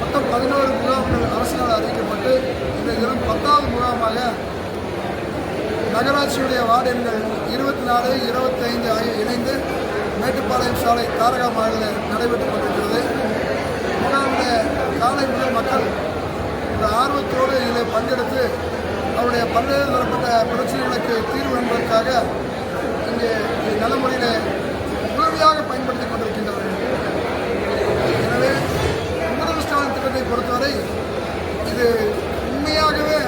மொத்தம் பதினோரு முகாம்கள் அரசினால் அறிவிக்கப்பட்டு இந்த தினம் பத்தாவது முகாமாக நகராட்சியுடைய வார்டு எண்கள் இருபத்தி நாலு இருபத்தைந்து ஆகிய இணைந்து மேட்டுப்பாளையம் சாலை தாரகா மாநில நடைபெற்றுக் கொண்டிருக்கிறது. முகாமுடைய காலை முதல் மக்கள் ஒரு ஆர்வத்தோடு இதில் பங்கெடுத்து அவருடைய பல்வேறு தரப்பட்ட பிரச்சனைகளுக்கு தீர்வு என்பதற்காக இங்கே நலமுறையில் முழுமையாக பயன்படுத்திக் கொண்டிருக்கின்றார்கள் எனவே முதல் ஸ்டாலின் திட்டத்தை பொறுத்தவரை இது உண்மையாகவே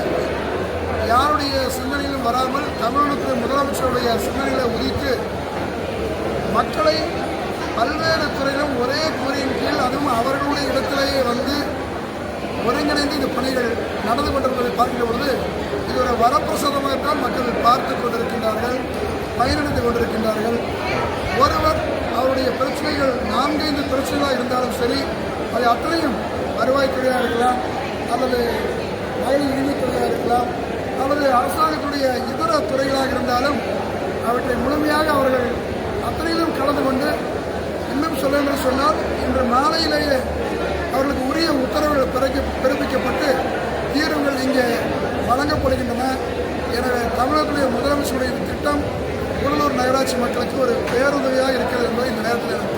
யாருடைய சிந்தனையிலும் வராமல் தமிழகத்தில் முதலமைச்சருடைய சிந்தனைகளை உதித்து மக்களை பல்வேறு துறையிலும் ஒரே கூறியின் கீழ் அதுவும் அவர்களுடைய இடத்திலேயே வந்து ஒருங்கிணைந்து இந்த பணிகள் நடந்து கொண்டிருப்பதை பார்க்கிற பொழுது இது ஒரு வரப்பிரசாதமாகத்தான் மக்கள் பார்த்து கொண்டிருக்கின்றார்கள் பயனடைந்து கொண்டிருக்கின்றார்கள். ஒருவர் அவருடைய பிரச்சனைகள் நான்கைந்து பிரச்சனைகளாக இருந்தாலும் சரி அது அத்தனையும் வருவாய்த்துறையாக இருக்கலாம் அல்லது மகளிர் உரிமைத்துறையாக இருக்கலாம் அல்லது அரசாங்கத்துடைய இதர துறைகளாக இருந்தாலும் அவற்றை முழுமையாக அவர்கள் அத்தனையிலும் கலந்து கொண்டு இன்னும் சொல்ல என்று சொன்னால் இன்று மாலையிலேயே அவர்களுக்கு உரிய உத்தரவுகள் பிறக்க பிறப்பிக்கப்பட்டு தீர்வுகள் இங்கே வழங்கப்படுகின்றன. எனவே தமிழகத்துடைய முதலமைச்சருடைய திட்டம் புகழூர் நகராட்சி மக்களுக்கு ஒரு பேருதவியாக இருக்கிறது என்பதை இந்த நேரத்தில்